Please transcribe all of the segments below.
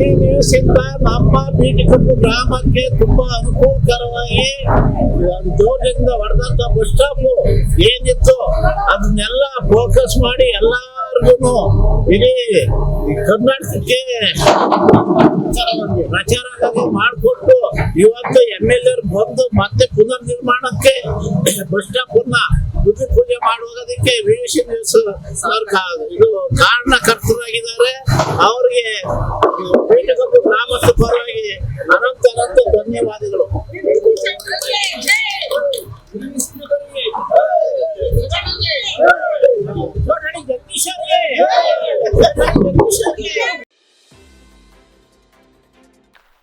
T news ಇಂದ ನಮ್ಮ ಬೀಟಿಕೊಪ್ಪು ಗ್ರಾಮಕ್ಕೆ ತುಂಬಾ ಅನುಕೂಲಕರವಾಗಿ ದೂರದಿಂದ ಹೊಡೆದಂತ ಬಸ್ ಸ್ಟಾಪ್ ಏನಿತ್ತು, ಅದನ್ನೆಲ್ಲ ಫೋಕಸ್ ಮಾಡಿ ಎಲ್ಲಾರ್ಗು ಇಡೀ ಕರ್ನಾಟಕಕ್ಕೆ ಪ್ರಚಾರ ಮಾಡಿಕೊಟ್ಟು ಇವತ್ತು ಎಂ ಎಲ್ ಎರ್ ಬಂದು ಮತ್ತೆ ಪುನರ್ ನಿರ್ಮಾಣಕ್ಕೆ ಬಸ್ ಸ್ಟಾಪ್ ಪೂಜೆ ಮಾಡುವುದಕ್ಕೆ ವಿ ಸಿ ನ್ಯೂಸ್ ಅವ್ರು ಕಾ- ಇದು ಕಾರಣಕರ್ತರಾಗಿದ್ದಾರೆ. ಅವರಿಗೆ ಪೀಠಗೊಬ್ಬ ಗ್ರಾಮಸ್ಥ ಪರವಾಗಿ ಅನಂತ ಅನಂತ ಧನ್ಯವಾದಗಳು.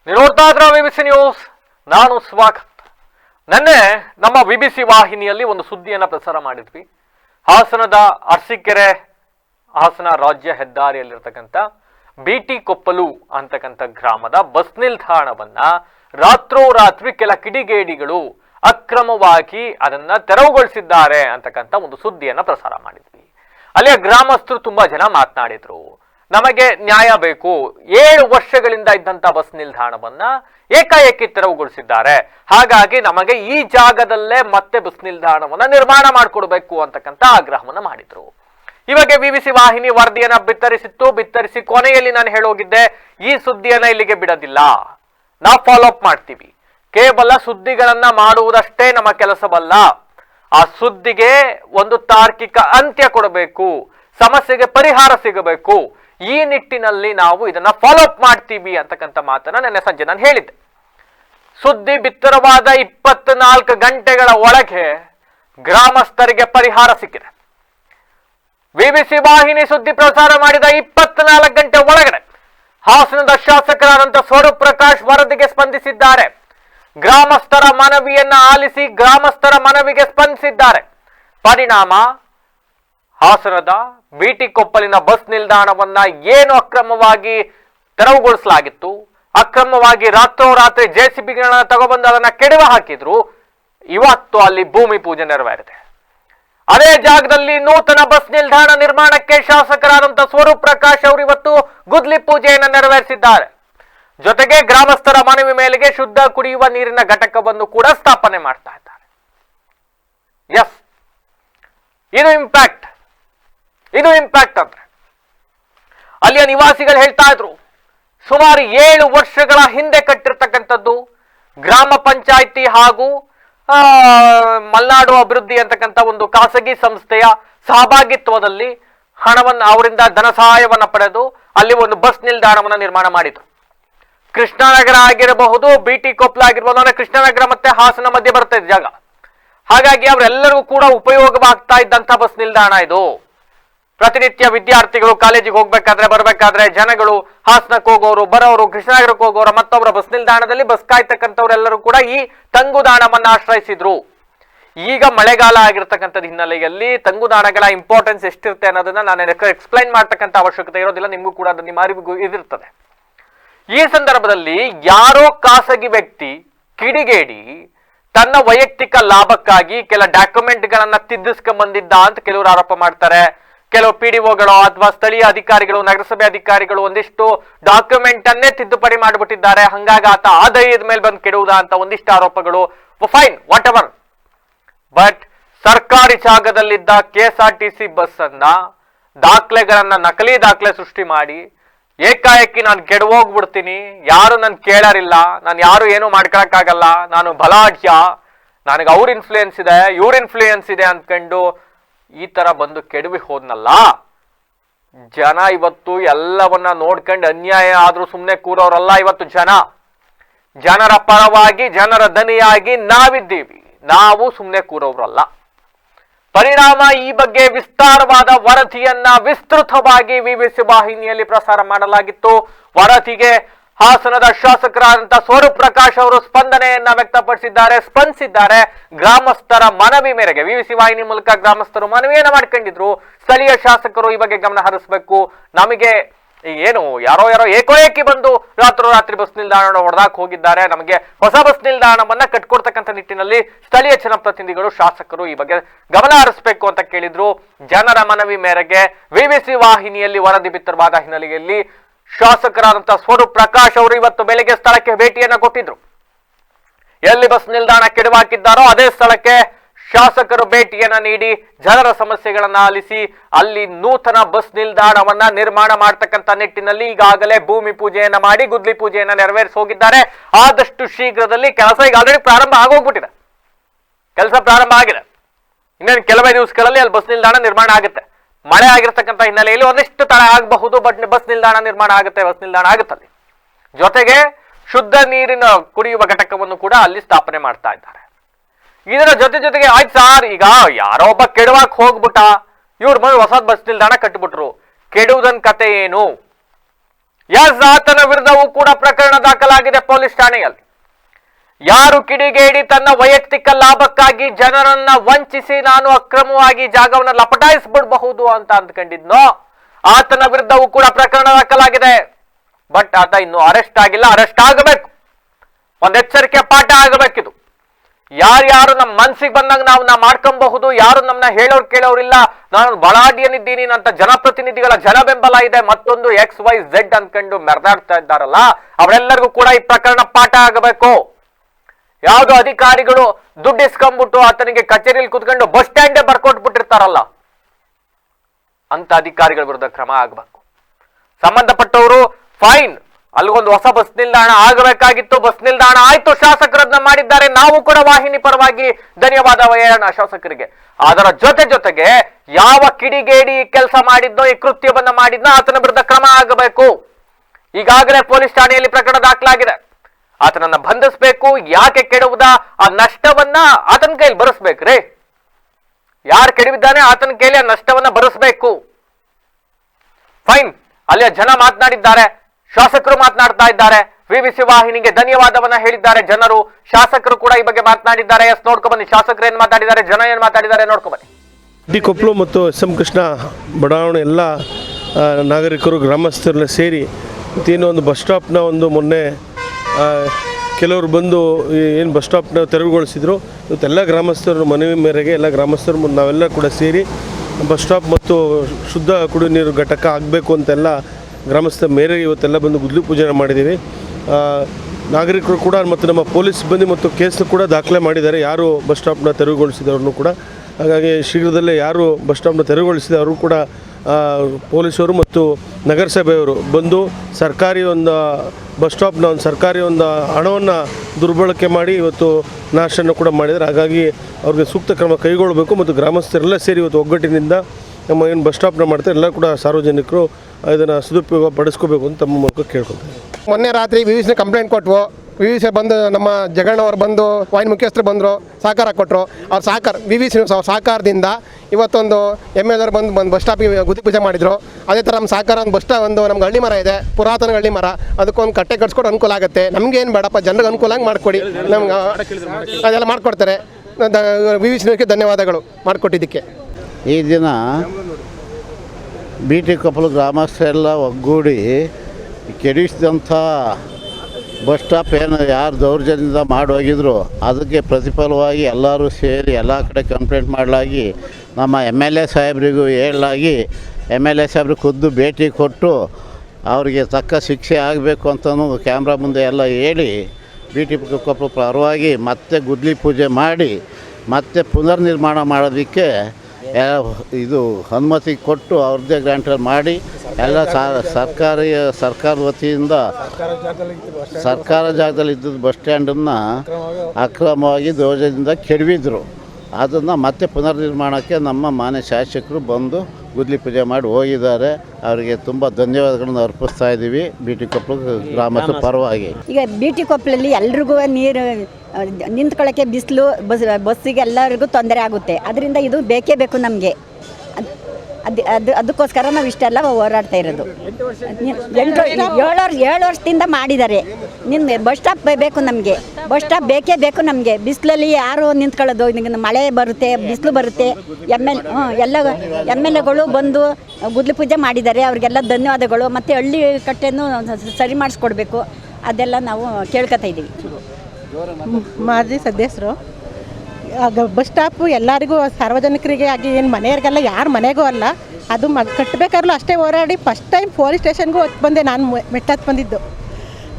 ನೋಡ್ತಾ ಇದ್ರ ವಿಬಿಸಿ ನ್ಯೂಸ್? ನಾನು ಸ್ವಾಗತ್. ನಿನ್ನೆ ನಮ್ಮ ವಿಬಿಸಿ ವಾಹಿನಿಯಲ್ಲಿ ಒಂದು ಸುದ್ದಿಯನ್ನ ಪ್ರಸಾರ ಮಾಡಿದ್ವಿ. ಹಾಸನದ ಅರಸೀಕೆರೆ ಹಾಸನ ರಾಜ್ಯ ಹೆದ್ದಾರಿಯಲ್ಲಿರ್ತಕ್ಕಂಥ ಬಿಟಿ ಕೊಪ್ಪಲು ಅಂತಕ್ಕಂಥ ಗ್ರಾಮದ ಬಸ್ ನಿಲ್ದಾಣವನ್ನ ರಾತ್ರೋರಾತ್ರಿ ಕೆಲ ಕಿಡಿಗೇಡಿಗಳು ಅಕ್ರಮವಾಗಿ ಅದನ್ನ ತೆರವುಗೊಳಿಸಿದ್ದಾರೆ ಅಂತಕ್ಕಂಥ ಒಂದು ಸುದ್ದಿಯನ್ನ ಪ್ರಸಾರ ಮಾಡಿದ್ವಿ. ಅಲ್ಲಿಯ ಗ್ರಾಮಸ್ಥರು ತುಂಬಾ ಜನ ಮಾತನಾಡಿದ್ರು. ನಮಗೆ ನ್ಯಾಯ ಬೇಕು. ಏಳು ವರ್ಷಗಳಿಂದ ಇದ್ದಂತ ಬಸ್ ನಿಲ್ದಾಣವನ್ನ ಏಕಾಏಕಿ ತೆರವುಗೊಳಿಸಿದ್ದಾರೆ. ಹಾಗಾಗಿ ನಮಗೆ ಈ ಜಾಗದಲ್ಲೇ ಮತ್ತೆ ಬಸ್ ನಿಲ್ದಾಣವನ್ನ ನಿರ್ಮಾಣ ಮಾಡಿಕೊಡ್ಬೇಕು ಅಂತಕ್ಕಂಥ ಆಗ್ರಹವನ್ನ ಮಾಡಿದ್ರು. ಇವಾಗ ವಿವಿಸಿ ವಾಹಿನಿ ವರದಿಯನ್ನ ಬಿತ್ತರಿಸಿತ್ತು. ಬಿತ್ತರಿಸಿ ಕೊನೆಯಲ್ಲಿ ನಾನು ಹೇಳೋಗಿದ್ದೆ, ಈ ಸುದ್ದಿಯನ್ನ ಇಲ್ಲಿಗೆ ಬಿಡೋದಿಲ್ಲ. ನಾವು ಫಾಲೋ ಅಪ್ ಮಾಡ್ತೀವಿ. ಕೇವಲ ಸುದ್ದಿಗಳನ್ನ ಮಾಡುವುದಷ್ಟೇ ನಮ್ಮ ಕೆಲಸವಲ್ಲ. ಆ ಸುದ್ದಿಗೆ ಒಂದು ತಾರ್ಕಿಕ ಅಂತ್ಯ ಕೊಡಬೇಕು. ಸಮಸ್ಯೆಗೆ ಪರಿಹಾರ ಸಿಗಬೇಕು. ಈ ನಿಟ್ಟಿನಲ್ಲಿ ನಾವು ಇದನ್ನ ಫಾಲೋ ಅಪ್ ಮಾಡ್ತೀವಿ ಅಂತಕ್ಕಂಥ ಮಾತನ್ನ ನೆನ್ನೆ ಸಂಜೆ ನಾನು ಹೇಳಿದ್ದೆ. ಸುದ್ದಿ ಬಿತ್ತರವಾದ ಇಪ್ಪತ್ನಾಲ್ಕು ಗಂಟೆಗಳ ಒಳಗೆ ಗ್ರಾಮಸ್ಥರಿಗೆ ಪರಿಹಾರ ಸಿಕ್ಕಿದೆ. ವಿಬಿಸಿ ವಾಹಿನಿ ಸುದ್ದಿ ಪ್ರಸಾರ ಮಾಡಿದ ಇಪ್ಪತ್ನಾಲ್ಕು ಗಂಟೆ ಒಳಗಡೆ ಹಾಸನದ ಶಾಸಕರಾದಂತ ಸ್ವರೂಪ್ ಪ್ರಕಾಶ್ ವರದಿಗೆ ಸ್ಪಂದಿಸಿದ್ದಾರೆ. ಗ್ರಾಮಸ್ಥರ ಮನವಿಯನ್ನ ಆಲಿಸಿ ಗ್ರಾಮಸ್ಥರ ಮನವಿಗೆ ಸ್ಪಂದಿಸಿದ್ದಾರೆ. ಪರಿಣಾಮ, ಹಾಸನದ ಬಿಟಿ ಕೊಪ್ಪಲಿನ ಬಸ್ ನಿಲ್ದಾಣವನ್ನ ಏನು ಅಕ್ರಮವಾಗಿ ತೆರವುಗೊಳಿಸಲಾಗಿತ್ತು, ಅಕ್ರಮವಾಗಿ ರಾತ್ರೋರಾತ್ರಿ ಜೆಸಿಬಿಗಳನ್ನ ತಗೊಬಂದು ಅದನ್ನ ಕೆಡವ ಹಾಕಿದ್ರು, ಇವತ್ತು ಅಲ್ಲಿ ಭೂಮಿ ಪೂಜೆ ನೆರವೇರಿದೆ. ಅದೇ ಜಾಗದಲ್ಲಿ ನೂತನ ಬಸ್ ನಿಲ್ದಾಣ ನಿರ್ಮಾಣಕ್ಕೆ ಶಾಸಕರಾದಂತ ಸ್ವರೂಪ್ ಪ್ರಕಾಶ್ ಅವರು ಇವತ್ತು ಗುದ್ಲಿ ಪೂಜೆಯನ್ನು ನೆರವೇರಿಸಿದ್ದಾರೆ. ಜೊತೆಗೆ ಗ್ರಾಮಸ್ಥರ ಮನವಿ ಮೇಲೆಗೆ ಶುದ್ಧ ಕುಡಿಯುವ ನೀರಿನ ಘಟಕವನ್ನು ಕೂಡ ಸ್ಥಾಪನೆ ಮಾಡ್ತಾ ಇದ್ದಾರೆ. ಎಸ್ ಇದು ಇಂಪ್ಯಾಕ್ಟ್ ಇದು ಇಂಪ್ಯಾಕ್ಟ್ ಅಂದ್ರೆ. ಅಲ್ಲಿಯ ನಿವಾಸಿಗಳು ಹೇಳ್ತಾ ಇದ್ರು, ಸುಮಾರು ಏಳು ವರ್ಷಗಳ ಹಿಂದೆ ಕಟ್ಟಿರ್ತಕ್ಕಂಥದ್ದು ಗ್ರಾಮ ಪಂಚಾಯಿತಿ ಹಾಗೂ ಮಲ್ನಾಡು ಅಭಿವೃದ್ಧಿ ಅಂತಕ್ಕಂಥ ಒಂದು ಖಾಸಗಿ ಸಂಸ್ಥೆಯ ಸಹಭಾಗಿತ್ವದಲ್ಲಿ ಹಣವನ್ನು ಅವರಿಂದ ಧನ ಸಹಾಯವನ್ನು ಪಡೆದು ಅಲ್ಲಿ ಒಂದು ಬಸ್ ನಿಲ್ದಾಣವನ್ನ ನಿರ್ಮಾಣ ಮಾಡಿತು ಕೃಷ್ಣನಗರ ಆಗಿರಬಹುದು, ಬಿ ಟಿ ಕೊಪ್ಲ ಆಗಿರ್ಬೋದು ಅಂದ್ರೆ ಕೃಷ್ಣನಗರ ಮತ್ತೆ ಹಾಸನ ಮಧ್ಯೆ ಬರ್ತಾ ಇದ್ದ ಜಾಗ. ಹಾಗಾಗಿ ಅವರೆಲ್ಲರಿಗೂ ಕೂಡ ಉಪಯೋಗವಾಗ್ತಾ ಇದ್ದಂತ ಬಸ್ ನಿಲ್ದಾಣ ಇದು. ಪ್ರತಿನಿತ್ಯ ವಿದ್ಯಾರ್ಥಿಗಳು ಕಾಲೇಜಿಗೆ ಹೋಗ್ಬೇಕಾದ್ರೆ, ಬರಬೇಕಾದ್ರೆ ಜನಗಳು ಹಾಸನಕ್ಕೆ ಹೋಗೋರು, ಬರೋರು, ಕೃಷ್ಣನಗರಕ್ಕೆ ಹೋಗೋರು ಮತ್ತೊಬ್ಬರ ಬಸ್ ನಿಲ್ದಾಣದಲ್ಲಿ ಬಸ್ ಕಾಯ್ತಕ್ಕಂಥವ್ರೆಲ್ಲರೂ ಕೂಡ ಈ ತಂಗುದಾಣವನ್ನು ಆಶ್ರಯಿಸಿದ್ರು. ಈಗ ಮಳೆಗಾಲ ಆಗಿರ್ತಕ್ಕಂಥದ್ದು ಹಿನ್ನೆಲೆಯಲ್ಲಿ ತಂಗುದಾಣಗಳ ಇಂಪಾರ್ಟೆನ್ಸ್ ಎಷ್ಟಿರುತ್ತೆ ಅನ್ನೋದನ್ನ ನಾನು ಎಕ್ಸ್ಪ್ಲೈನ್ ಮಾಡ್ತಕ್ಕಂಥ ಅವಶ್ಯಕತೆ ಇರೋದಿಲ್ಲ, ನಿಮಗೂ ಕೂಡ ನಿಮ್ಮ ಅರಿವಿಗೂ ಇದಿರ್ತದೆ. ಈ ಸಂದರ್ಭದಲ್ಲಿ ಯಾರೋ ಖಾಸಗಿ ವ್ಯಕ್ತಿ ಕಿಡಿಗೇಡಿ ತನ್ನ ವೈಯಕ್ತಿಕ ಲಾಭಕ್ಕಾಗಿ ಕೆಲ ಡಾಕ್ಯುಮೆಂಟ್ಗಳನ್ನ ತಿದ್ದಿಸ್ಕೊಂಡ್ ಬಂದಿದ್ದ ಅಂತ ಕೆಲವರು ಆರೋಪ ಮಾಡ್ತಾರೆ. ಕೆಲವು ಪಿ ಡಿ ಒಗಳು ಅಥವಾ ಸ್ಥಳೀಯ ಅಧಿಕಾರಿಗಳು, ನಗರಸಭೆ ಅಧಿಕಾರಿಗಳು ಒಂದಿಷ್ಟು ಡಾಕ್ಯುಮೆಂಟ್ ಅನ್ನೇ ತಿದ್ದುಪಡಿ ಮಾಡಿಬಿಟ್ಟಿದ್ದಾರೆ. ಹಂಗಾಗಿ ಆತ ಆದಾಯದ ಮೇಲೆ ಬಂದು ಕೆಡುವುದಾ ಅಂತ ಒಂದಿಷ್ಟು ಆರೋಪಗಳು. ಫೈನ್ ವಾಟ್ ಎವರ್ ಬಟ್ ಸರ್ಕಾರಿ ಜಾಗದಲ್ಲಿದ್ದ K S T C bus ಅನ್ನ ದಾಖಲೆಗಳನ್ನ ನಕಲಿ ದಾಖಲೆ ಸೃಷ್ಟಿ ಮಾಡಿ ಏಕಾಏಕಿ ನಾನು ಕೆಡವೋಗ್ಬಿಡ್ತೀನಿ. ಯಾರು ನನ್ ಕೇಳಾರಿಲ್ಲ. ನಾನು ಯಾರು ಏನು ಮಾಡ್ಕೊಳಕ್ಕಾಗಲ್ಲ. ನಾನು ಬಲಾಢ್ಯ. ನನಗೆ ಅವ್ರ ಇನ್ಫ್ಲೂಯೆನ್ಸ್ ಇದೆ, ಇವ್ರ ಇನ್ಫ್ಲೂಯೆನ್ಸ್ ಇದೆ ಅಂದ್ಕೊಂಡು ಈ ತರ ಬಂದು ಕೆಡವಿ ಹೋದ್ನಲ್ಲ, ಜನ ಇವತ್ತು ಎಲ್ಲವನ್ನ ನೋಡ್ಕೊಂಡು ಅನ್ಯಾಯ ಆದ್ರೂ ಸುಮ್ಮನೆ ಕೂರೋರಲ್ಲ ಇವತ್ತು ಜನ. ಜನರ ಪರವಾಗಿ, ಜನರ ದನಿಯಾಗಿ ನಾವಿದ್ದೀವಿ. ನಾವು ಸುಮ್ಮನೆ ಕೂರೋರಲ್ಲ ಪರಿಣಾಮ ಈ ಬಗ್ಗೆ ವಿಸ್ತಾರವಾದ ವರದಿಯನ್ನ ವಿಸ್ತೃತವಾಗಿ ವಿವಿಸಿ ವಾಹಿನಿಯಲ್ಲಿ ಪ್ರಸಾರ ಮಾಡಲಾಗಿತ್ತು. ವರದಿಗೆ ಹಾಸನದ ಶಾಸಕರಾದಂತ ಸ್ವರೂಪ್ ಪ್ರಕಾಶ್ ಅವರು ಸ್ಪಂದನೆಯನ್ನ ವ್ಯಕ್ತಪಡಿಸಿದ್ದಾರೆ, ಸ್ಪಂದಿಸಿದ್ದಾರೆ. ಗ್ರಾಮಸ್ಥರ ಮನವಿ ಮೇರೆಗೆ ವಿವಿಸಿ ವಾಹಿನಿ ಮೂಲಕ ಗ್ರಾಮಸ್ಥರು ಮನವಿಯನ್ನ ಮಾಡ್ಕೊಂಡಿದ್ರು. ಸ್ಥಳೀಯ ಶಾಸಕರು ಈ ಬಗ್ಗೆ ಗಮನ ಹರಿಸಬೇಕು. ನಮಗೆ ಏನು, ಯಾರೋ ಯಾರೋ ಏಕೋಏಕಿ ಬಂದು ರಾತ್ರೋ ರಾತ್ರಿ ಬಸ್ ನಿಲ್ದಾಣ ಹೊಡೆದಾಕ್ ಹೋಗಿದ್ದಾರೆ. ನಮಗೆ ಹೊಸ ಬಸ್ ನಿಲ್ದಾಣವನ್ನ ಕಟ್ಕೊಡ್ತಕ್ಕಂಥ ನಿಟ್ಟಿನಲ್ಲಿ ಸ್ಥಳೀಯ ಜನಪ್ರತಿನಿಧಿಗಳು, ಶಾಸಕರು ಈ ಬಗ್ಗೆ ಗಮನ ಹರಿಸಬೇಕು ಅಂತ ಕೇಳಿದ್ರು. ಜನರ ಮನವಿ ಮೇರೆಗೆ ವಿವಿಸಿ ವಾಹಿನಿಯಲ್ಲಿ ವರದಿ ಬಿತ್ತರವಾದ ಹಿನ್ನೆಲೆಯಲ್ಲಿ ಶಾಸಕರಾದಂತಹ ಸ್ವರೂಪ್ ಪ್ರಕಾಶ್ ಅವರು ಇವತ್ತು ಬೆಳಗ್ಗೆ ಸ್ಥಳಕ್ಕೆ ಭೇಟಿಯನ್ನ ಕೊಟ್ಟಿದ್ರು. ಎಲ್ಲಿ ಬಸ್ ನಿಲ್ದಾಣ ಕೆಡವಾಕಿದ್ದಾರೋ ಅದೇ ಸ್ಥಳಕ್ಕೆ ಶಾಸಕರು ಭೇಟಿಯನ್ನ ನೀಡಿ ಜನರ ಸಮಸ್ಯೆಗಳನ್ನ ಆಲಿಸಿ ಅಲ್ಲಿ ನೂತನ ಬಸ್ ನಿಲ್ದಾಣವನ್ನ ನಿರ್ಮಾಣ ಮಾಡತಕ್ಕಂತ ನಿಟ್ಟಿನಲ್ಲಿ ಈಗಾಗಲೇ ಭೂಮಿ ಪೂಜೆಯನ್ನ ಮಾಡಿ ಗುದ್ಲಿ ಪೂಜೆಯನ್ನ ನೆರವೇರಿಸಿ ಹೋಗಿದ್ದಾರೆ. ಆದಷ್ಟು ಶೀಘ್ರದಲ್ಲಿ ಕೆಲಸ ಈಗ ಆಲ್ರೆಡಿ ಪ್ರಾರಂಭ ಆಗೋಗ್ಬಿಟ್ಟಿದೆ. ಕೆಲಸ ಪ್ರಾರಂಭ ಆಗಿದೆ. ಇನ್ನೇನು ಕೆಲವೇ ದಿವಸಗಳಲ್ಲಿ ಅಲ್ಲಿ ಬಸ್ ನಿಲ್ದಾಣ ನಿರ್ಮಾಣ ಆಗುತ್ತೆ. ಮಳೆ ಆಗಿರ್ತಕ್ಕಂಥ ಹಿನ್ನೆಲೆಯಲ್ಲಿ ಒಂದಿಷ್ಟು ತಡ ಆಗಬಹುದು ಬಟ್ ಬಸ್ ನಿಲ್ದಾಣ ನಿರ್ಮಾಣ ಆಗುತ್ತೆ, ಬಸ್ ನಿಲ್ದಾಣ ಆಗುತ್ತೆ ಜೊತೆಗೆ ಶುದ್ಧ ನೀರಿನ ಕುಡಿಯುವ ಘಟಕವನ್ನು ಕೂಡ ಅಲ್ಲಿ ಸ್ಥಾಪನೆ ಮಾಡ್ತಾ ಇದ್ದಾರೆ. ಇದರ ಜೊತೆ ಜೊತೆಗೆ, ಆಯ್ತು ಸಾರ್, ಈಗ ಯಾರೋ ಒಬ್ಬ ಕೆಡವಾಕ್ ಹೋಗ್ಬಿಟ್ಟ. ಇವ್ರ ಮನೆ ಹೊಸ ಬಸ್ ನಿಲ್ದಾಣ ಕಟ್ಟಿಬಿಟ್ರು ಕೆಡುವುದನ್ ಕತೆ ಏನು? ಎಸ್ ಆತನ ವಿರುದ್ಧವೂ ಕೂಡ ಪ್ರಕರಣ ದಾಖಲಾಗಿದೆ ಪೊಲೀಸ್ ಠಾಣೆಯಲ್ಲಿ. ಯಾರು ಕಿಡಿಗೇಡಿ ತನ್ನ ವೈಯಕ್ತಿಕ ಲಾಭಕ್ಕಾಗಿ ಜನರನ್ನ ವಂಚಿಸಿ ನಾನು ಅಕ್ರಮವಾಗಿ ಜಾಗವನ್ನು ಲಪಟಾಯಿಸ್ಬಿಡ್ಬಹುದು ಅಂತ ಅಂದ್ಕೊಂಡಿದ್ನೋ? ಆತನ ವಿರುದ್ಧವೂ ಕೂಡ ಪ್ರಕರಣ ದಾಖಲಾಗಿದೆ. ಬಟ್ ಆತ ಇನ್ನು ಅರೆಸ್ಟ್ ಆಗಿಲ್ಲ. ಅರೆಸ್ಟ್ ಆಗಬೇಕು. ಒಂದು ಎಚ್ಚರಿಕೆ ಪಾಠ ಆಗಬೇಕಿದು. ಯಾರ್ಯಾರು ನಮ್ಮ ಮನಸ್ಸಿಗೆ ಬಂದಾಗ ನಾವು ನಾ ಮಾಡ್ಕೊಬಹುದು, ಯಾರು ನಮ್ಮನ್ನ ಹೇಳೋರು ಕೇಳೋರಿಲ್ಲ. ನಾನು ಬಲಾಢ್ಯನಿದ್ದೀನಿ ಅಂತ ಜನಪ್ರತಿನಿಧಿಗಳ ಜನ ಬೆಂಬಲ ಇದೆ. ಮತ್ತೊಂದು ಎಕ್ಸ್ ವೈ ಝೆಡ್ ಅಂದ್ಕೊಂಡು ಮೆರೆದಾಡ್ತಾ ಇದ್ದಾರಲ್ಲ, ಅವರೆಲ್ಲರಿಗೂ ಕೂಡ ಈ ಪ್ರಕರಣ ಪಾಠ ಆಗಬೇಕು. ಯಾವ್ದು ಅಧಿಕಾರಿಗಳು ದುಡ್ಡು ಇಸ್ಕೊಂಡ್ಬಿಟ್ಟು ಆತನಿಗೆ ಕಚೇರಿಯಲ್ಲಿ ಕುತ್ಕೊಂಡು ಬಸ್ ಸ್ಟ್ಯಾಂಡೇ ಬರ್ಕೊಟ್ಬಿಟ್ಟಿರ್ತಾರಲ್ಲ, ಅಂತ ಅಧಿಕಾರಿಗಳ ವಿರುದ್ಧ ಕ್ರಮ ಆಗಬೇಕು. ಸಂಬಂಧಪಟ್ಟವರು, ಫೈನ್, ಅಲ್ಲಿಗೊಂದು ಹೊಸ ಬಸ್ ನಿಲ್ದಾಣ ಆಗಬೇಕಾಗಿತ್ತು, ಬಸ್ ನಿಲ್ದಾಣ ಆಯ್ತು ಶಾಸಕರನ್ನ ಮಾಡಿದ್ದಾರೆ, ನಾವು ಕೂಡ ವಾಹಿನಿ ಪರವಾಗಿ ಧನ್ಯವಾದ ವಯಣ ಶಾಸಕರಿಗೆ. ಅದರ ಜೊತೆ ಜೊತೆಗೆ ಯಾವ ಕಿಡಿಗೇಡಿ ಕೆಲಸ ಮಾಡಿದ್ನೋ ಈ ಕೃತ್ಯವನ್ನ ಮಾಡಿದ್ನೋ ಆತನ ವಿರುದ್ಧ ಕ್ರಮ ಆಗಬೇಕು. ಈಗಾಗಲೇ ಪೊಲೀಸ್ ಠಾಣೆಯಲ್ಲಿ ಪ್ರಕರಣ ದಾಖಲಾಗಿದೆ. ಆತನನ್ನ ಬಂಧಿಸ್ಬೇಕು, ಯಾಕೆ ಕೆಡುವುದ? ಆ ನಷ್ಟವನ್ನ ಆತನ ಕೈಲಿ ಬರೆಸ್ಬೇಕ್ರಿ ಯಾರು ಕೆಡವಿದ್ದಾನೆ ಆತನ ಕೈಲಿ ಆ ನಷ್ಟವನ್ನ ಬರೆಸ್ಬೇಕು. ಫೈನ್ ಅಲ್ಲಿಯ ಜನ ಮಾತನಾಡಿದ್ದಾರೆ, ಶಾಸಕರು ಮಾತನಾಡ್ತಾ ಇದ್ದಾರೆ ವಿವಿಸಿ ವಾಹಿನಿಗೆ ಧನ್ಯವಾದವನ್ನ ಹೇಳಿದ್ದಾರೆ ಜನರು. ಶಾಸಕರು ಕೂಡ ಈ ಬಗ್ಗೆ ಮಾತನಾಡಿದ್ದಾರೆ. ಎಸ್, ನೋಡ್ಕೊ ಬನ್ನಿ. ಶಾಸಕರು ಏನ್ ಮಾತಾಡಿದ್ದಾರೆ ಜನ ಏನ್ ಮಾತಾಡಿದ್ದಾರೆ ನೋಡ್ಕೊ ಬನ್ನಿ. ಡಿ ಕೊಪ್ಪಲು ಮತ್ತು ಎಸ್ ಎಂ ಕೃಷ್ಣ ಬಡಾವಣೆ ಎಲ್ಲ ನಾಗರಿಕರು, ಗ್ರಾಮಸ್ಥರೆಲ್ಲ ಸೇರಿ ಮತ್ತೇನೋ ಒಂದು ಬಸ್ ಸ್ಟಾಪ್ನ ಒಂದು ಮೊನ್ನೆ ಕೆಲವರು ಬಂದು ಏನು ಬಸ್ ಸ್ಟಾಪ್ನ ತೆರವುಗೊಳಿಸಿದ್ರು. ಇವತ್ತೆಲ್ಲ ಗ್ರಾಮಸ್ಥರು ಮನವಿ ಮೇರೆಗೆ ಎಲ್ಲ ಗ್ರಾಮಸ್ಥರು ನಾವೆಲ್ಲ ಕೂಡ ಸೇರಿ ಬಸ್ ಸ್ಟಾಪ್ ಮತ್ತು ಶುದ್ಧ ಕುಡಿಯುವ ನೀರು ಘಟಕ ಆಗಬೇಕು ಅಂತೆಲ್ಲ ಗ್ರಾಮಸ್ಥರ ಮೇರೆಗೆ ಇವತ್ತೆಲ್ಲ ಬಂದು ಗುದ್ಲು ಪೂಜೆ ಮಾಡಿದ್ದೀವಿ. ನಾಗರಿಕರು ಕೂಡ ಮತ್ತು ನಮ್ಮ ಪೊಲೀಸ್ ಸಿಬ್ಬಂದಿ ಮತ್ತು ಕೇಸ್ ಕೂಡ ದಾಖಲೆ ಮಾಡಿದ್ದಾರೆ. ಯಾರು ಬಸ್ ಸ್ಟಾಪ್ನ ತೆರವುಗೊಳಿಸಿದವ್ರನ್ನು ಕೂಡ. ಹಾಗಾಗಿ ಶೀಘ್ರದಲ್ಲೇ ಯಾರು ಬಸ್ ಸ್ಟಾಪ್ನ ತೆರವುಗೊಳಿಸಿದವರು ಕೂಡ ಪೊಲೀಸರು ಮತ್ತು ನಗರಸಭೆಯವರು ಬಂದು ಸರ್ಕಾರಿ ಒಂದು ಬಸ್ ಸ್ಟಾಪ್ನ ಒಂದು ಸರ್ಕಾರಿ ಒಂದು ಹಣವನ್ನು ದುರ್ಬಳಕೆ ಮಾಡಿ ಇವತ್ತು ನಾಶನ ಕೂಡ ಮಾಡಿದ್ದಾರೆ. ಹಾಗಾಗಿ ಅವ್ರಿಗೆ ಸೂಕ್ತ ಕ್ರಮ ಕೈಗೊಳ್ಳಬೇಕು ಮತ್ತು ಗ್ರಾಮಸ್ಥರೆಲ್ಲ ಸೇರಿ ಇವತ್ತು ಒಗ್ಗಟ್ಟಿನಿಂದ ನಮ್ಮ ಏನು ಬಸ್ ಸ್ಟಾಪ್ನ ಮಾಡ್ತಾರೆ, ಎಲ್ಲ ಕೂಡ ಸಾರ್ವಜನಿಕರು ಇದನ್ನು ಸದುಪಯೋಗ ಪಡಿಸ್ಕೋಬೇಕು ಅಂತ ತಮ್ಮ ಮೂಲಕ ಕೇಳ್ಕೊತಾರೆ ಮೊನ್ನೆ ರಾತ್ರಿ ವಿ ಸಿ ಕಂಪ್ಲೇಂಟ್ ಕೊಟ್ವು. ವಿ ವಿ ಸಿ ಬಂದು ನಮ್ಮ ಜಗಣ್ಣವ್ರು ಬಂದು ವಾಹಿನಿ ಮುಖ್ಯಸ್ಥರು ಬಂದರು, ಸಹಕಾರ ಕೊಟ್ಟರು ಅವ್ರ ಸಹಕಾರ, ವಿ ವಿ ಸಿ ಸಹಕಾರದಿಂದ ಇವತ್ತೊಂದು ಎಂ ಎಲ್ ಬಂದು ಬಂದು ಬಸ್ ಸ್ಟಾಪಿಗೆ ಗುದ್ದಿ ಪೂಜೆ ಮಾಡಿದರು. ಅದೇ ಥರ ನಮ್ಮ ಸಹಕಾರ ಒಂದು ಬಸ್ ಸ್ಟಾ ಒಂದು ನಮ್ಗೆ ಹಳ್ಳಿ ಮರ ಇದೆ, ಪುರಾತನ ಹಳ್ಳಿ ಮರ. ಅದಕ್ಕೊಂದು ಕಟ್ಟೆ ಕಟ್ಸ್ಕೊಟ್ಟು ಅನುಕೂಲ ಆಗುತ್ತೆ. ನಮಗೇನು ಬೇಡಪ್ಪ, ಜನರಿಗೆ ಅನುಕೂಲ ಆಗಿ ಮಾಡಿಕೊಡಿ. ನಮ್ಗೆ ಅದೆಲ್ಲ ಮಾಡಿಕೊಡ್ತಾರೆ. ವಿ ವಿ ಸಿ ಧನ್ಯವಾದಗಳು ಮಾಡಿಕೊಟ್ಟಿದ್ದಕ್ಕೆ. ಈ ದಿನ ಬಿ ಟಿ ಕೊಪ್ಪಲು ಗ್ರಾಮಸ್ಥರೆಲ್ಲ ಒಗ್ಗೂಡಿ ಕೆಡಿಸಿದಂಥ ಬಸ್ ಸ್ಟಾಪ್ ಏನು ಯಾರು ದೌರ್ಜನ್ಯದಿಂದ ಮಾಡಿ ಹೋಗಿದ್ರು ಅದಕ್ಕೆ ಪ್ರತಿಫಲವಾಗಿ ಎಲ್ಲರೂ ಸೇರಿ ಎಲ್ಲ ಕಡೆ ಕಂಪ್ಲೇಂಟ್ ಮಾಡಲಾಗಿ, ನಮ್ಮ ಎಂ ಎಲ್ ಎ ಸಾಹೇಬ್ರಿಗೂ ಹೇಳಲಾಗಿ, ಎಂ ಎಲ್ ಎ ಸಾಹೇಬ್ರಿಗೆ ಖುದ್ದು ಭೇಟಿ ಕೊಟ್ಟು, ಅವರಿಗೆ ತಕ್ಕ ಶಿಕ್ಷೆ ಆಗಬೇಕು ಅಂತಲೂ ಕ್ಯಾಮ್ರಾ ಮುಂದೆ ಎಲ್ಲ ಹೇಳಿ ಬಿ ಟಿ ಪರವಾಗಿ ಮತ್ತೆ ಗುದ್ಲಿ ಪೂಜೆ ಮಾಡಿ, ಮತ್ತೆ ಪುನರ್ನಿರ್ಮಾಣ ಮಾಡೋದಕ್ಕೆ ಯಾ- ಇದು ಅನುಮತಿ ಕೊಟ್ಟು ಅವ್ರದ್ದೇ ಗ್ರಾಂಟಲ್ಲಿ ಮಾಡಿ ಎಲ್ಲ ಸರ್ಕಾರಿ ಸರ್ಕಾರದ ವತಿಯಿಂದ ಸರ್ಕಾರ ಜಾಗದಲ್ಲಿ ಇದ್ದದ್ದು ಬಸ್ ಸ್ಟ್ಯಾಂಡನ್ನು ಅಕ್ರಮವಾಗಿ ಧ್ವಜದಿಂದ ಕೆಡವಿದ್ರು. ಅದನ್ನು ಮತ್ತೆ ಪುನರ್ನಿರ್ಮಾಣಕ್ಕೆ ನಮ್ಮ ಮಾನ್ಯ ಶಾಸಕರು ಬಂದು ಗುದ್ಲಿ ಪೂಜೆ ಮಾಡಿ ಹೋಗಿದ್ದಾರೆ. ಅವರಿಗೆ ತುಂಬ ಧನ್ಯವಾದಗಳನ್ನು ಅರ್ಪಿಸ್ತಾ ಇದ್ದೀವಿ. ಬಿ ಟಿ ಕೊಪ್ಪಳ ಗ್ರಾಮದ ಪರವಾಗಿ. ಈಗ ಬಿ ಟಿ ಕೊಪ್ಪಲಲ್ಲಿ ಎಲ್ರಿಗೂ ನೀರು ನಿಂತ್ಕೊಳಕ್ಕೆ ನಿಂತ್ಕೊಳ್ಳೋಕ್ಕೆ ಬಿಸಿಲು ಬಸ್ ಬಸ್ಸಿಗೆ ಎಲ್ಲರಿಗೂ ತೊಂದರೆ ಆಗುತ್ತೆ. ಅದರಿಂದ ಇದು ಬೇಕೇ ಬೇಕು ನಮಗೆ. ಅದು ಅದು ಅದಕ್ಕೋಸ್ಕರ ನಾವು ಇಷ್ಟೆಲ್ಲ ಹೋರಾಡ್ತಾ ಇರೋದು. ಎಂಟು ಏಳು ವರ್ಷ ಏಳು ವರ್ಷದಿಂದ ಮಾಡಿದ್ದಾರೆ. ನಿನ್ನ ಬಸ್ ಸ್ಟಾಪ್ ಬೇಕು ನಮಗೆ. ಬಸ್ ಸ್ಟಾಪ್ ಬೇಕೇ ಬೇಕು ನಮಗೆ. ಬಿಸಿಲಲ್ಲಿ ಯಾರು ನಿಂತ್ಕೊಳ್ಳೋದು ನಿಮಗೆ ಮಳೆ ಬರುತ್ತೆ ಬಿಸಿಲು ಬರುತ್ತೆ. ಎಂ ಎಲ್ ಹ್ಞೂ ಎಲ್ಲ ಎಂ ಎಲ್ ಎಗಳು ಬಂದು ಗುದ್ಲಿ ಪೂಜೆ ಮಾಡಿದ್ದಾರೆ. ಅವ್ರಿಗೆಲ್ಲ ಧನ್ಯವಾದಗಳು. ಮತ್ತು ಹಳ್ಳಿ ಕಟ್ಟೆನೂ ಸರಿ ಮಾಡಿಸ್ಕೊಡ್ಬೇಕು. ಅದೆಲ್ಲ ನಾವು ಕೇಳ್ಕೊತಾ ಇದ್ದೀವಿ ಮಾಜಿ ಸದಸ್ಯರು. ಬಸ್ ಸ್ಟಾಪು ಎಲ್ಲರಿಗೂ ಸಾರ್ವಜನಿಕರಿಗೆ ಆಗಿ ಏನು ಮನೆಯವ್ರಿಗೆಲ್ಲ ಯಾರ ಮನೆಗೂ ಅಲ್ಲ, ಅದು ಮ ಕಟ್ಟಬೇಕಾದ್ರೂ ಅಷ್ಟೇ ಹೋರಾಡಿ ಫಸ್ಟ್ ಟೈಮ್ ಪೊಲೀಸ್ ಸ್ಟೇಷನ್ಗೂ ಹೊತ್ತು ಬಂದೆ ನಾನು ಮೆಟ್ಟತ್ ಬಂದಿದ್ದು.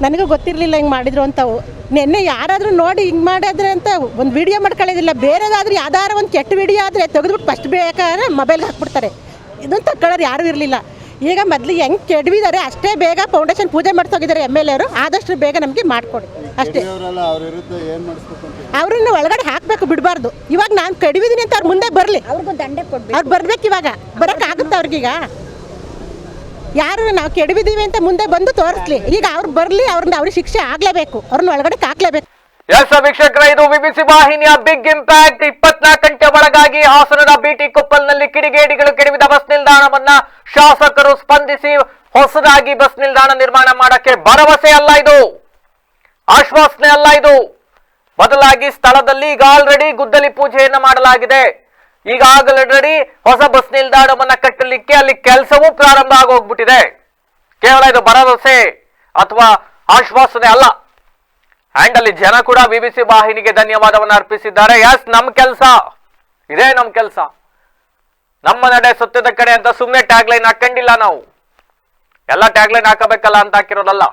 ನನಗೂ ಗೊತ್ತಿರಲಿಲ್ಲ ಹಿಂಗೆ ಮಾಡಿದ್ರು ಅಂತವು ನಿನ್ನೆ ಯಾರಾದರೂ ನೋಡಿ ಹಿಂಗೆ ಮಾಡಿದ್ರೆ ಅಂತ ಒಂದು ವಿಡಿಯೋ ಮಾಡ್ಕೊಳ್ಳೋದಿಲ್ಲ ಬೇರೆದಾದ್ರೂ ಯಾವ್ದಾರ ಒಂದು ಕೆಟ್ಟ ವಿಡಿಯೋ ಆದರೆ ತೆಗೆದುಬಿಟ್ಟು ಫಸ್ಟ್ ಬೇಕಾದ್ರೆ ಮೊಬೈಲ್ಗೆ ಹಾಕ್ಬಿಡ್ತಾರೆ. ಇದನ್ನು ತಗೊಳ್ಳೋರು ಯಾರೂ ಇರಲಿಲ್ಲ. ಈಗ ಮೊದಲು ಹೆಂಗೆ ಕೆಡವಿದ್ದಾರೆ ಅಷ್ಟೇ ಬೇಗ ಫೌಂಡೇಶನ್ ಪೂಜೆ ಮಾಡಿಸೋಗಿದ್ದಾರೆ ಎಂ ಎಲ್ ಎರು ಆದಷ್ಟು ಬೇಗ ನಮಗೆ ಮಾಡಿಕೊಡಿ. ಅಷ್ಟೇ. ಅವ್ರನ್ನ ಒಳಗಡೆ ಹಾಕಬೇಕು ಬಿಡಬಾರ್ದು. ಇವಾಗ ನಾನು ಕಡಿವಿದೀನಿ ಅಂತ ಅವ್ರ ಮುಂದೆ ಬರಲಿ. ಅವ್ರಿಗೂ ದಂಡೆ ಕೊಡ್ಬೇಕು. ಅವ್ರು ಬರ್ಬೇಕು ಇವಾಗ. ಬರೋಕ್ಕಾಗುತ್ತೆ ಅವ್ರಿಗೀಗ? ಯಾರು ನಾವು ಕೆಡವಿದ್ದೀವಿ ಅಂತ ಮುಂದೆ ಬಂದು ತೋರಿಸ್ಲಿ. ಈಗ ಅವ್ರು ಬರಲಿ ಅವ್ರನ್ನ ಅವ್ರಿಗೆ ಶಿಕ್ಷೆ ಆಗಲೇಬೇಕು. ಅವ್ರನ್ನ ಒಳಗಡೆ ಹಾಕ್ಲೇಬೇಕು ಎಸ್ ವೀಕ್ಷಕರ, ಇದು ವಿಬಿಸಿ ವಾಹಿನಿಯ ಬಿಗ್ ಇಂಪ್ಯಾಕ್ಟ್ ಇಪ್ಪತ್ನಾಲ್ಕು ಗಂಟೆ ಒಳಗಾಗಿ ಹಾಸನದ ಬಿಟಿ ಕೊಪ್ಪಲ್ನಲ್ಲಿ ಕಿಡಿಗೇಡಿಗಳು ಕೆಡವಿದ ಬಸ್ ನಿಲ್ದಾಣವನ್ನ ಶಾಸಕರು ಸ್ಪಂದಿಸಿ ಹೊಸದಾಗಿ ಬಸ್ ನಿಲ್ದಾಣ ನಿರ್ಮಾಣ ಮಾಡಕ್ಕೆ ಭರವಸೆ ಅಲ್ಲ ಇದು. ಆಶ್ವಾಸನೆ ಅಲ್ಲ ಇದು. ಬದಲಾಗಿ ಸ್ಥಳದಲ್ಲಿ ಈಗ ಆಲ್ರೆಡಿ ಗುದ್ದಲಿ ಪೂಜೆಯನ್ನು ಮಾಡಲಾಗಿದೆ. ಈಗ ಹೊಸ ಬಸ್ ನಿಲ್ದಾಣವನ್ನ ಕಟ್ಟಲಿಕ್ಕೆ ಅಲ್ಲಿ ಕೆಲಸವೂ ಪ್ರಾರಂಭ ಆಗೋಗ್ಬಿಟ್ಟಿದೆ. ಕೇವಲ ಇದು ಭರವಸೆ ಅಥವಾ ಆಶ್ವಾಸನೆ ಅಲ್ಲ. ಅಂಡ್ ಅಲ್ಲಿ ಜನ ಕೂಡ ಬಿಬಿಸಿ ವಾಹಿನಿಗೆ ಧನ್ಯವಾದವನ್ನು ಅರ್ಪಿಸಿದ್ದಾರೆ. ಎಸ್ ನಮ್ ಕೆಲಸ. ಇದೇ ನಮ್ ಕೆಲಸ. ನಮ್ಮ ನಡೆ ಸತ್ಯದ ಕಡೆ ಅಂತ ಸುಮ್ಮನೆ ಟ್ಯಾಗ್ಲೈನ್ ಹಾಕೊಂಡಿಲ್ಲ ನಾವು. ಎಲ್ಲ ಟ್ಯಾಗ್ಲೈನ್ ಹಾಕಬೇಕಲ್ಲ ಅಂತ ಹಾಕಿರೋದಲ್ಲ.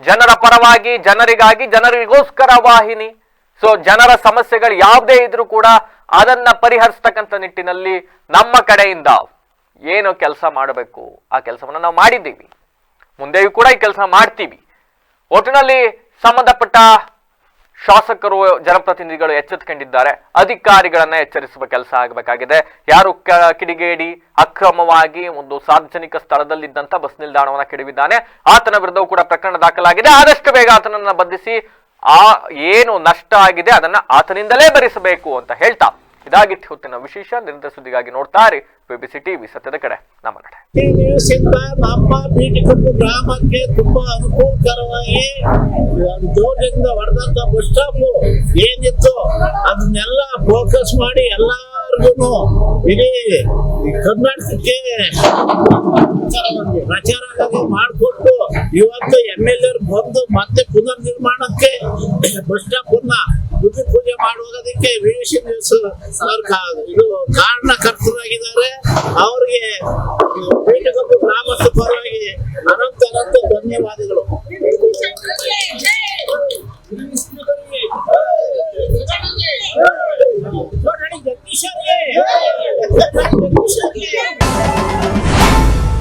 ಜನರ ಪರವಾಗಿ, ಜನರಿಗಾಗಿ, ಜನರಿಗೋಸ್ಕರ ವಾಹಿನಿ. ಸೊ ಜನರ ಸಮಸ್ಯೆಗಳು ಯಾವುದೇ ಇದ್ರೂ ಕೂಡ ಅದನ್ನ ಪರಿಹರಿಸ್ತಕ್ಕಂಥ ನಿಟ್ಟಿನಲ್ಲಿ ನಮ್ಮ ಕಡೆಯಿಂದ ಏನು ಕೆಲಸ ಮಾಡಬೇಕು? ಆ ಕೆಲಸವನ್ನು ನಾವು ಮಾಡಿದ್ದೀವಿ. ಮುಂದೆಯೂ ಕೂಡ ಈ ಕೆಲಸ ಮಾಡ್ತೀವಿ. ಒಟ್ಟಿನಲ್ಲಿ ಸಂಬಂಧಪಟ್ಟ ಶಾಸಕರು, ಜನಪ್ರತಿನಿಧಿಗಳು ಎಚ್ಚೆತ್ಕೊಂಡಿದ್ದಾರೆ ಅಧಿಕಾರಿಗಳನ್ನ ಎಚ್ಚರಿಸುವ ಕೆಲಸ ಆಗಬೇಕಾಗಿದೆ. ಯಾರು ಕಿಡಿಗೇಡಿ, ಅಕ್ರಮವಾಗಿ ಒಂದು ಸಾರ್ವಜನಿಕ ಸ್ಥಳದಲ್ಲಿದ್ದಂತ ಬಸ್ ನಿಲ್ದಾಣವನ್ನ ಕೆಡವಿದ್ದಾನೆ. ಆತನ ವಿರುದ್ಧವೂ ಕೂಡ ಪ್ರಕರಣ ದಾಖಲಾಗಿದೆ. ಆದಷ್ಟು ಬೇಗ ಆತನನ್ನ ಬಂಧಿಸಿ, ಆ, ಏನು ನಷ್ಟ ಆಗಿದೆ ಅದನ್ನ ಆತನಿಂದಲೇ ಭರಿಸಬೇಕು ಅಂತ ಹೇಳ್ತಾ ಇದಾಗಿತ್ತು. ಹೊತ್ತಿನ ವಿಶೇಷ ನಿರಂತರ ಸುದ್ದಿಗಾಗಿ ನೋಡ್ತಾ ಇರಿ ಬಿಬಿಸಿ ಟಿವಿ ಸತ್ಯದ ಕಡೆ. ನಮ್ಮ ನಡೆ ಇಂದ ನಮ್ಮ ಬೀಟಿಕೊಪ್ಪು ಗ್ರಾಮಕ್ಕೆ ತುಂಬಾ ಅನುಕೂಲಕರವಾಗಿ ದೌರ್ಜನ್ಯದಿಂದ ಹೊಡೆದಂತ ಬಸ್ ಸ್ಟಾಪ್ ಏನಿತ್ತು, ಅದನ್ನೆಲ್ಲ ಫೋಕಸ್ ಮಾಡಿ ಎಲ್ಲಾರ್ಗು ಇಡೀ ಕರ್ನಾಟಕಕ್ಕೆ ಪ್ರಚಾರ ಮಾಡಿಕೊಟ್ಟು ಇವತ್ತು ಎಂ ಎಲ್ ಎರ್ ಬಂದು ಮತ್ತೆ ಪುನರ್ ನಿರ್ಮಾಣಕ್ಕೆ ಬಸ್ ಸ್ಟಾಪ್ ಮಾಡುವುದಕ್ಕೆ ವಿ ವಿ ಶ್ರೀನಿವಾಸ ಇದು ಕಾರಣಕರ್ತರಾಗಿದ್ದಾರೆ. ಅವರಿಗೆ ಪೀಠಕಪ್ಪು ಗ್ರಾಮಸ್ಥ ಪರವಾಗಿ ಅನಂತ ಅನಂತ ಧನ್ಯವಾದಗಳು.